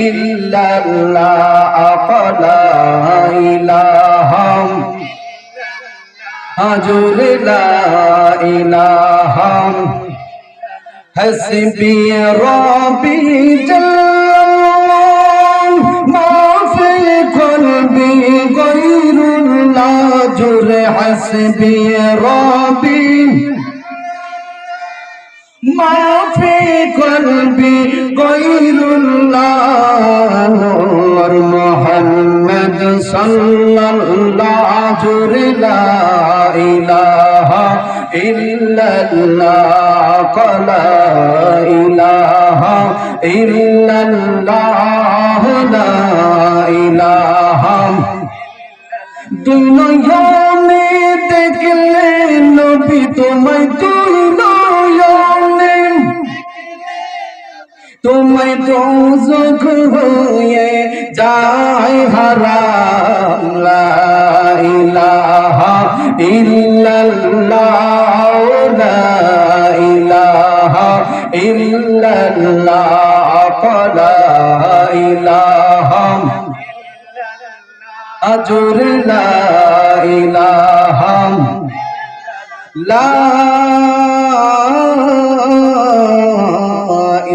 ইল্লাল্লাহ লা ইলাহা হাজুর লা ইলাহা হাসবি রব্বি জাল্লাল্লাহ মা ফি কলবি গায়রুল্লাহ জুর হাসবি রব্বি মা ফি কলবি সাল্লাল্লাহু ইলাহা ইল্লাল্লাহ লা ইলাহা ইল্লাল্লাহ। লা ইলাহা দুই নয়নে দেখলে নবী তোমায় দুই নয়নে তোমায় দোজখ হয়ে যায় হারাম ইল্লাল্লাহ ইলাহা ইল্লাল্লাহ ইলাহা আজুর লা ইলাহা লা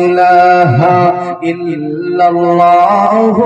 ইলাহা ইল্লাল্লাহু